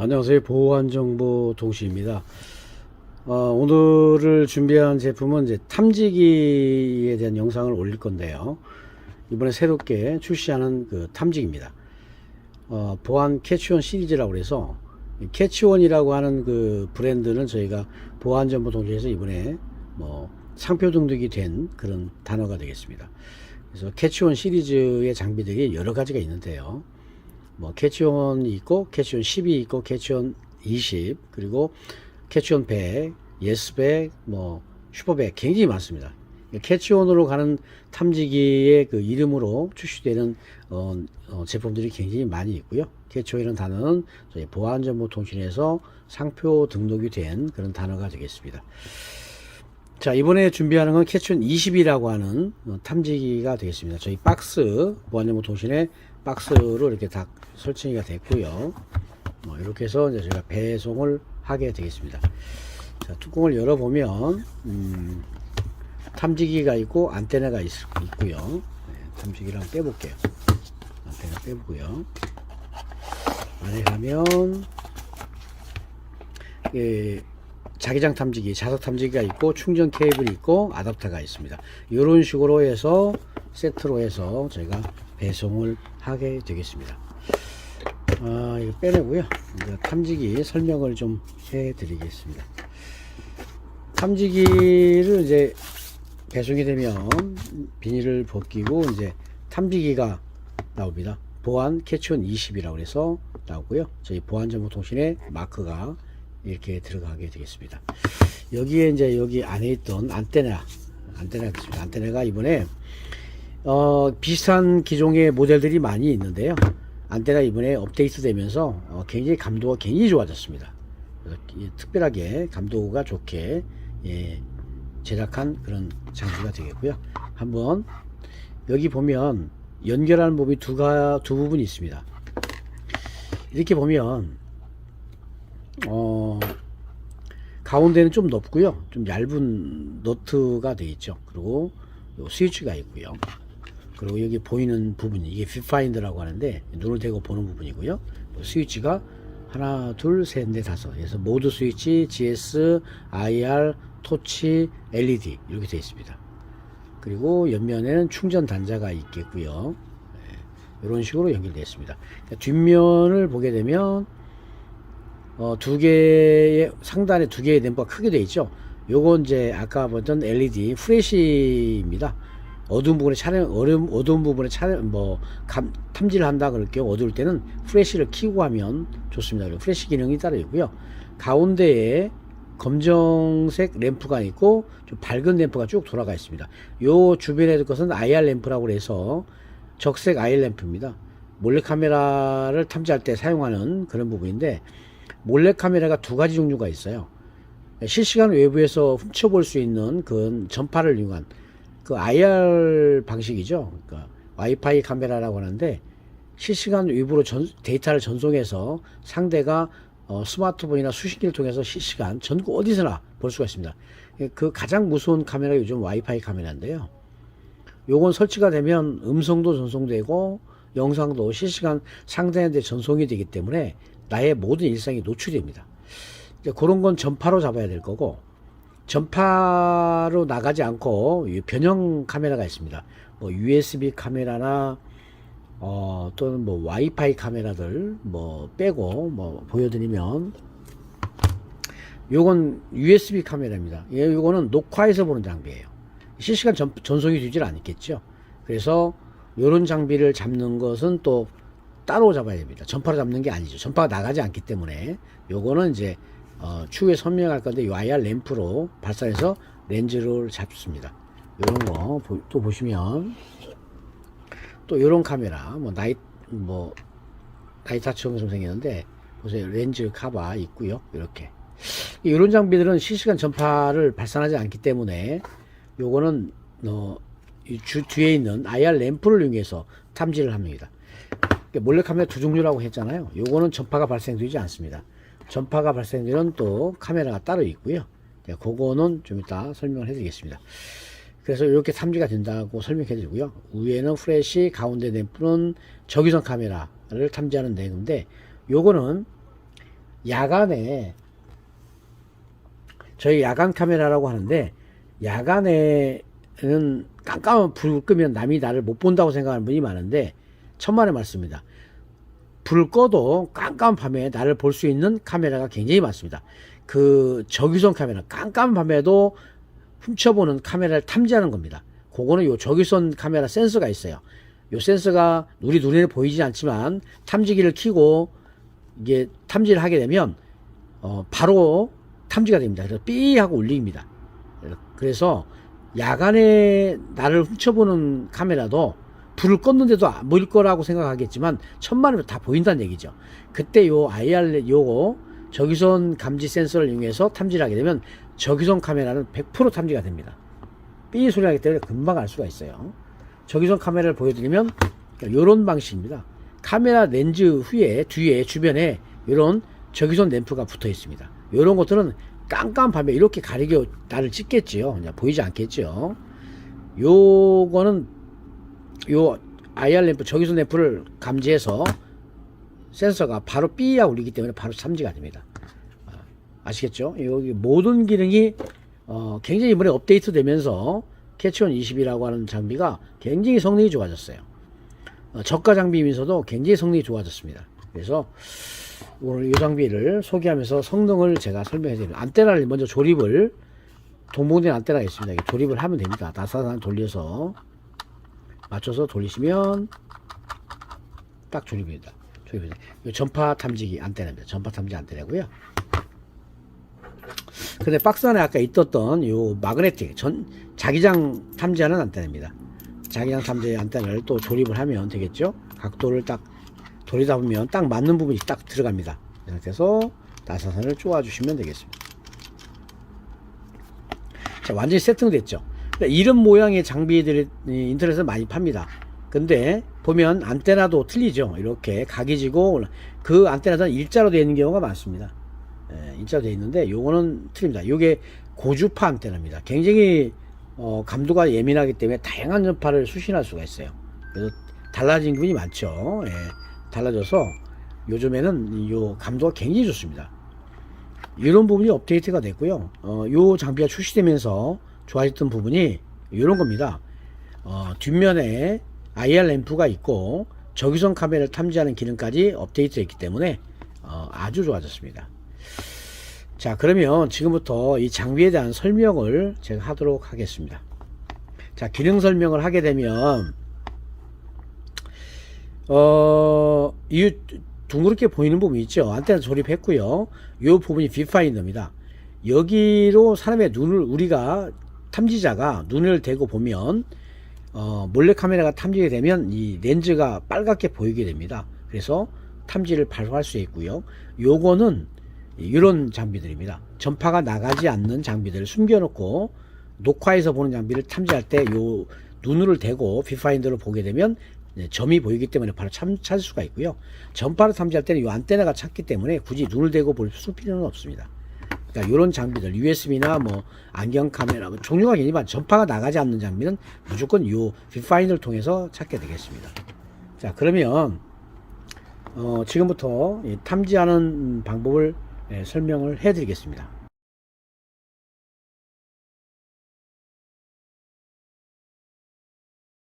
안녕하세요. 보안정보 동시입니다. 어, 오늘을 준비한 제품은 이제 탐지기에 대한 영상을 올릴 건데요. 이번에 새롭게 출시하는 그 탐지기입니다. 어, 보안 캐치원 시리즈라고 해서 캐치원이라고 하는 그 브랜드는 저희가 보안정보 동시에서 이번에 뭐 상표 등록이 된 그런 단어가 되겠습니다. 그래서 캐치원 시리즈의 장비들이 여러 가지가 있는데요. 뭐 캐치온이 있고 캐치온 10이 있고 캐치온 20 그리고 캐치온 100, 예스백, 뭐 슈퍼백 굉장히 많습니다. 캐치온으로 가는 탐지기의 그 이름으로 출시되는 어, 어, 제품들이 굉장히 많이 있고요. 캐치온이라는 단어는 저희 보안정보통신에서 상표 등록이 된 그런 단어가 되겠습니다. 자 이번에 준비하는 건 캐치온 20이라고 하는 어, 탐지기가 되겠습니다. 저희 박스 보안정보통신의 박스로 이렇게 다 설치가 됐고요. 뭐 이렇게 해서 이제 제가 배송을 하게 되겠습니다. 자, 뚜껑을 열어보면 음, 탐지기가 있고 안테나가 있, 고요 네, 탐지기를 한번 빼볼게요. 안테나 빼보고요. 안에 가면 예, 자기장 탐지기, 자석 탐지기가 있고 충전 케이블이 있고 아답터가 있습니다. 이런 식으로 해서 세트로 해서 저희가 배송을 하게 되겠습니다. 아, 이거 빼내고요. 이제 탐지기 설명을 좀 해 드리겠습니다. 탐지기를 이제 배송이 되면 비닐을 벗기고 이제 탐지기가 나옵니다. 보안 캐치온 20이라고 해서 나오고요. 저희 보안 정보 통신의 마크가 이렇게 들어가게 되겠습니다. 여기에 이제 여기 안에 있던 안테나, 안테나가 있습니다. 안테나가 이번에 어, 비슷한 기종의 모델들이 많이 있는데요. 안테나 이번에 업데이트 되면서 어, 굉장히 감도가 굉장히 좋아졌습니다. 특별하게 감도가 좋게 예, 제작한 그런 장비가 되겠고요. 한번 여기 보면 연결하는 부분이 두, 가, 두 부분이 있습니다. 이렇게 보면 어, 가운데는 좀 높고요. 좀 얇은 너트가 되어 있죠. 그리고 요 스위치가 있고요. 그리고 여기 보이는 부분이 이게 뷰파인더라고 하는데 눈을 대고 보는 부분이고요. 뭐 스위치가 하나, 둘, 셋, 넷, 다섯. 그래서 모드 스위치, GS, IR, 토치, LED 이렇게 되어 있습니다. 그리고 옆면에는 충전 단자가 있겠고요. 이런 식으로 연결되어 있습니다. 그러니까 뒷면을 보게 되면 어, 두 개의 상단에 두 개의 램프가 크게 되어 있죠. 요건 이제 아까 보던 LED 프레시입니다. 어두운 부분에 촬영 어려운 어두운 부분에 촬영 뭐 감, 탐지를 한다 그럴 경우 어두울 때는 프레시를 키고 하면 좋습니다. 프레시 기능이 따로 있고요. 가운데에 검정색 램프가 있고 좀 밝은 램프가 쭉 돌아가 있습니다. 요 주변에 것은 IR 램프라고 해서 적색 IR 램프입니다. 몰래 카메라를 탐지할 때 사용하는 그런 부분인데 몰래 카메라가 두 가지 종류가 있어요. 실시간 외부에서 훔쳐볼 수 있는 그 전파를 이용한 그 IR 방식이죠. 그러니까 와이파이 카메라라고 하는데 실시간 외부로 전, 데이터를 전송해서 상대가 어, 스마트폰이나 수신기를 통해서 실시간 전국 어디서나 볼 수가 있습니다. 그 가장 무서운 카메라가 요즘 와이파이 카메라인데요. 요건 설치가 되면 음성도 전송되고 영상도 실시간 상대한테 전송이 되기 때문에 나의 모든 일상이 노출됩니다. 이제 그런 건 전파로 잡아야 될 거고 전파로 나가지 않고 이 변형 카메라가 있습니다. 뭐 USB 카메라나 어 또는 뭐 와이파이 카메라들 뭐 빼고 뭐 보여드리면 요건 USB 카메라입니다. 예, 요거는 녹화해서 보는 장비예요. 실시간 전, 전송이 되질 않겠죠. 그래서 요런 장비를 잡는 것은 또 따로 잡아야 됩니다. 전파로 잡는 게 아니죠. 전파가 나가지 않기 때문에 요거는 이제 어, 추후에 설명할 건데 요 IR 램프로 발사해서 렌즈를 잡습니다. 요런 거 또 보시면 또 요런 카메라 뭐 나이 뭐 나이타처럼 생겼는데 보세요 렌즈 카바 있고요 이렇게 이런 장비들은 실시간 전파를 발산하지 않기 때문에 요거는 어, 이 주, 뒤에 있는 IR 램프를 이용해서 탐지를 합니다. 몰래카메라 두 종류라고 했잖아요. 요거는 전파가 발생되지 않습니다. 전파가 발생되는 또 카메라가 따로 있고요. 네, 그거는 좀 이따 설명을 해드리겠습니다. 그래서 이렇게 탐지가 된다고 설명해 드리고요. 위에는 프레시, 가운데 램프는 적외선 카메라를 탐지하는 내용인데 요거는 야간에 저희 야간 카메라라고 하는데 야간에는 깜깜한 불을 끄면 남이 나를 못 본다고 생각하는 분이 많은데 천만의 말씀입니다. 불을 꺼도 깜깜한 밤에 나를 볼 수 있는 카메라가 굉장히 많습니다. 그 적외선 카메라 깜깜한 밤에도 훔쳐보는 카메라를 탐지하는 겁니다. 그거는 요 적외선 카메라 센서가 있어요. 요 센서가 우리 눈에 보이지 않지만 탐지기를 켜고 이게 탐지를 하게 되면 어 바로 탐지가 됩니다. 그래서 삐 하고 울립니다. 그래서 야간에 나를 훔쳐보는 카메라도 불을 껐는데도 안 보일 거라고 생각하겠지만 천만이면 다 보인다는 얘기죠. 그때 요 IR 요거 적외선 감지 센서를 이용해서 탐지를 하게 되면 적외선 카메라는 100% 탐지가 됩니다. 삐 소리 나기 때문에 금방 알 수가 있어요. 적외선 카메라를 보여드리면 이런 방식입니다. 카메라 렌즈 후에 뒤에 주변에 이런 적외선 램프가 붙어 있습니다. 이런 것들은 깜깜 밤에 이렇게 가리게 나를 찍겠지요. 그냥 보이지 않겠죠. 요거는 요 IR 램프 적외선 램프를 감지해서 센서가 바로 삐야 울리기 때문에 바로 탐지가 됩니다. 아, 아시겠죠? 여기 모든 기능이 어, 굉장히 이번에 업데이트 되면서 캐치온 20이라고 하는 장비가 굉장히 성능이 좋아졌어요. 어, 저가 장비이면서도 굉장히 성능이 좋아졌습니다. 그래서 오늘 이 장비를 소개하면서 성능을 제가 설명해 드립니다. 안테나를 먼저 조립을 동봉된 안테나가 있습니다. 조립을 하면 됩니다. 나사산 돌려서 맞춰서 돌리시면 딱 조립입니다. 조립입니다. 이 전파 탐지기 안테나입니다. 전파 탐지 안테나고요. 근데 박스 안에 아까 있었던 요 마그네틱 전 자기장 탐지하는 안테나입니다. 자기장 탐지 안테나를 또 조립을 하면 되겠죠. 각도를 딱 돌리다 보면 딱 맞는 부분이 딱 들어갑니다. 이 상태에서 나사선을 쪼아 주시면 되겠습니다. 자, 완전히 세팅됐죠. 그러니까 이런 모양의 장비들이 인터넷에 많이 팝니다. 근데 보면 안테나도 틀리죠. 이렇게 각이 지고 그 안테나는 일자로 되어 있는 경우가 많습니다. 예, 일자로 되어 있는데 요거는 틀립니다. 요게 고주파 안테나입니다. 굉장히 어, 감도가 예민하기 때문에 다양한 전파를 수신할 수가 있어요. 그래서 달라진 부분이 많죠. 예, 달라져서 요즘에는 요 감도가 굉장히 좋습니다. 이런 부분이 업데이트가 됐고요. 어, 요 장비가 출시되면서 좋아졌던 부분이 이런 겁니다. 어, 뒷면에 IR 램프가 있고 적외선 카메라를 탐지하는 기능까지 업데이트했기 때문에 어, 아주 좋아졌습니다. 자 그러면 지금부터 이 장비에 대한 설명을 제가 하도록 하겠습니다. 자 기능 설명을 하게 되면 어, 이 둥그렇게 보이는 부분이 있죠. 안테나 조립했고요. 이 부분이 뷰파인더입니다. 여기로 사람의 눈을 우리가 탐지자가 눈을 대고 보면 어, 몰래 카메라가 탐지게 되면 이 렌즈가 빨갛게 보이게 됩니다. 그래서 탐지를 발휘할 수 있고요. 요거는 이런 장비들입니다. 전파가 나가지 않는 장비들을 숨겨놓고 녹화해서 보는 장비를 탐지할 때 요 눈을 대고 뷰파인더를 보게 되면 네, 점이 보이기 때문에 바로 참, 찾을 수가 있고요. 전파를 탐지할 때는 이 안테나가 찾기 때문에 굳이 눈을 대고 볼수 필요는 없습니다. 그러니까 이런 장비들 USB나 뭐 안경 카메라 뭐 종류가 굉장히 전파가 나가지 않는 장비는 무조건 이 뷰파인더를 통해서 찾게 되겠습니다. 자 그러면 어, 지금부터 이 탐지하는 방법을 예, 설명을 해드리겠습니다.